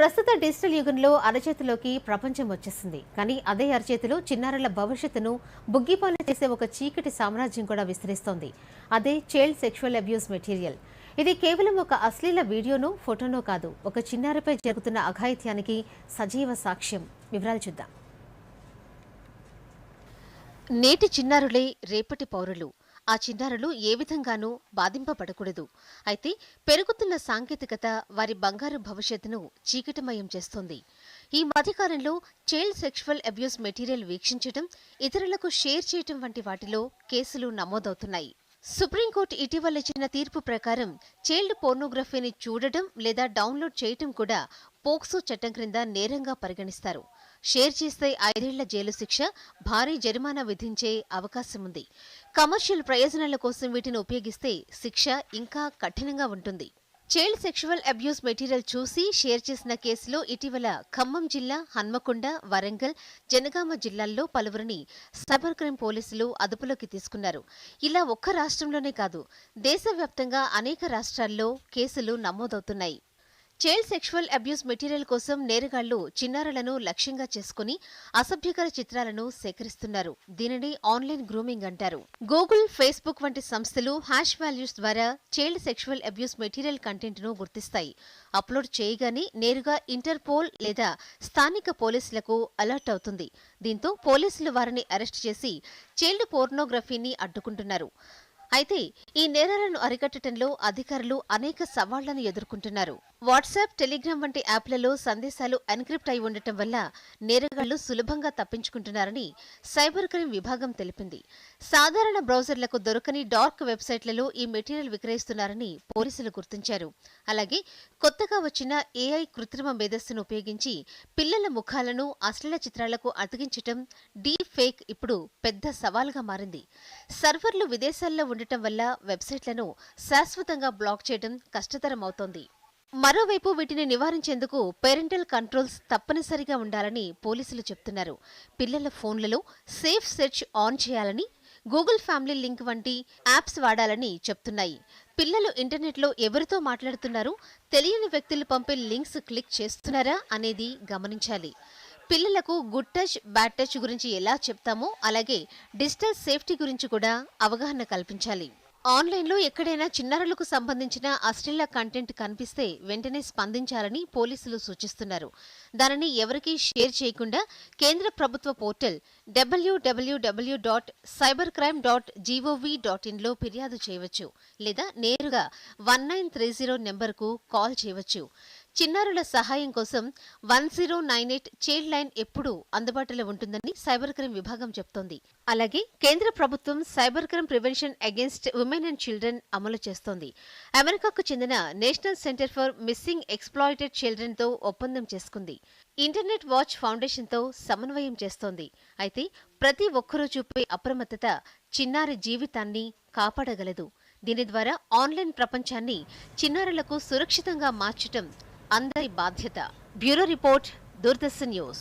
ప్రస్తుత డిజిటల్ యుగంలో అరచేతిలోకి ప్రపంచం వచ్చేసింది. కానీ అదే అరచేతిలో చిన్నారుల భవిష్యత్తును బుగ్గిపాలు చేసే ఒక చీకటి సామ్రాజ్యం కూడా విస్తరిస్తోంది. అదే చైల్డ్ సెక్షువల్ అబ్యూస్ మెటీరియల్. ఇది కేవలం ఒక అశ్లీల వీడియోనో ఫోటోనో కాదు ఒక చిన్నారిపై జరుగుతున్న అఘాయిత్యానికి సజీవ సాక్ష్యం. వివరాలు చూద్దాం. నేటి చిన్నారులే రేపటి పౌరులు. ఆ చిన్నారులు ఏ విధంగానూ బాధింపబడకూడదు. అయితే పెరుగుతున్న సాంకేతికత వారి బంగారు భవిష్యత్తును చీకటిమయం చేస్తోంది. ఈ మధ్యకాలంలో చైల్డ్ సెక్షువల్ అబ్యూస్ మెటీరియల్ వీక్షించడం ఇతరులకు షేర్ చేయటం వంటి వాటిలో కేసులు నమోదవుతున్నాయి. సుప్రీంకోర్టు ఇటీవల ఇచ్చిన తీర్పు ప్రకారం చైల్డ్ పోర్నోగ్రఫీని చూడటం లేదా డౌన్లోడ్ చేయటం కూడా పోక్సో చట్టం క్రింద నేరంగా పరిగణిస్తారు. షేర్ చేస్తే ఐదేళ్ళ జైలు శిక్ష భారీ జరిమానా విధించే అవకాశం ఉంది కమర్షియల్ ప్రయోజనాల కోసం వీటిని ఉపయోగిస్తే శిక్ష ఇంకా కఠినంగా ఉంటుంది. చైల్డ్ సెక్షువల్ అబ్యూస్ మెటీరియల్ చూసి షేర్ చేసిన కేసులో ఇటీవల ఖమ్మం జిల్లా హన్మకొండ వరంగల్ జనగామ జిల్లాల్లో పలువురిని సైబర్ క్రైమ్ పోలీసులు అదుపులోకి తీసుకున్నారు. ఇలా ఒక్క రాష్ట్రంలోనే కాదు దేశవ్యాప్తంగా అనేక రాష్ట్రాల్లో కేసులు నమోదవుతున్నాయి. చైల్డ్ సెక్షువల్ అబ్యూస్ మెటీరియల్ కోసం నేరగాళ్ళు చిన్నారులను లక్ష్యంగా చేసుకుని అసభ్యకర చిత్రాలను సేకరిస్తున్నారు. దీనిని ఆన్లైన్ గ్రూమింగ్ అంటారు. గూగుల్ ఫేస్బుక్ వంటి సంస్థలు హ్యాష్ వాల్యూస్ ద్వారా చైల్డ్ సెక్షువల్ అబ్యూస్ మెటీరియల్ కంటెంట్ను గుర్తిస్తాయి. అప్లోడ్ చేయగానే నేరుగా ఇంటర్పోల్ లేదా స్థానిక పోలీసులకు అలర్ట్ అవుతుంది. దీంతో పోలీసులు వారిని అరెస్ట్ చేసి చైల్డ్ పోర్నోగ్రఫీని అడ్డుకుంటున్నారు. అయితే ఈ నేరాలను అరికట్టడంలో అధికారులు అనేక సవాళ్ళను ఎదుర్కొంటున్నారు. వాట్సాప్ టెలిగ్రామ్ వంటి యాప్లలో సందేశాలు ఎన్క్రిప్ట్ అయి ఉండటం వల్ల నేరగాళ్ళు సులభంగా తప్పించుకుంటున్నారని సైబర్ క్రైమ్ విభాగం తెలిపింది. సాధారణ బ్రౌజర్లకు దొరకని డార్క్ వెబ్సైట్లలో ఈ మెటీరియల్ విక్రయిస్తున్నారని పోలీసులు గుర్తించారు. అలాగే కొత్తగా వచ్చిన ఏఐ కృత్రిమ మేధస్సును ఉపయోగించి పిల్లల ముఖాలను అశ్లీల చిత్రాలకు అతికించటం డీ ఫేక్ ఇప్పుడు పెద్ద సవాల్గా మారింది. సర్వర్లు విదేశాల్లో ఉండటం వల్ల వెబ్సైట్లను శాశ్వతంగా బ్లాక్ చేయడం కష్టతరమవుతోంది. మరోవైపు వీటిని నివారించేందుకు పేరెంటల్ కంట్రోల్స్ తప్పనిసరిగా ఉండాలని పోలీసులు చెప్తున్నారు. పిల్లల ఫోన్లలో సేఫ్ సెర్చ్ ఆన్ చేయాలని గూగుల్ ఫ్యామిలీ లింక్ వంటి యాప్స్ వాడాలని చెప్తున్నాయి. పిల్లలు ఇంటర్నెట్లో ఎవరితో మాట్లాడుతున్నారు తెలియని వ్యక్తులు పంపే లింక్స్ క్లిక్ చేస్తున్నారా అనేది గమనించాలి. పిల్లలకు గుడ్ టచ్ బ్యాడ్ టచ్ గురించి ఎలా చెప్తామో అలాగే డిజిటల్ సేఫ్టీ గురించి కూడా అవగాహన కల్పించాలి. ఆన్లైన్లో ఎక్కడైనా చిన్నారులకు సంబంధించిన అశ్లీల కంటెంట్ కనిపిస్తే వెంటనే స్పందించాలని పోలీసులు సూచిస్తున్నారు. దానిని ఎవరికీ షేర్ చేయకుండా కేంద్ర ప్రభుత్వ portal W W W dot cyber crime dot G O V dot ఇన్లో ఫిర్యాదు చేయవచ్చు లేదా నేరుగా వన్ నైన్ త్రీ జీరో నెంబర్కు కాల్ చేయవచ్చు. చిన్నారుల సహాయం కోసం one zero nine eight child line ఎప్పుడూ అందుబాటులో ఉంటుందని సైబర్ క్రైమ్ విభాగం చెప్తోంది. అలాగే కేంద్ర ప్రభుత్వం cyber crime prevention against women and children అమలు చేస్తోంది. అమెరికాకు చెందిన national centre for missing exploited చిల్డ్రన్తో ఒప్పందం చేసుకుంది. ఇంటర్నెట్ వాచ్ ఫౌండేషన్తో సమన్వయం చేస్తోంది. అయితే ప్రతి ఒక్కరూ చూపే అప్రమత్తత చిన్నారి జీవితాన్ని కాపాడగలదు. దీని ద్వారా ఆన్లైన్ ప్రపంచాన్ని చిన్నారులకు సురక్షితంగా మార్చటం అందరి బాధ్యత. Bureau report Doordarshan news.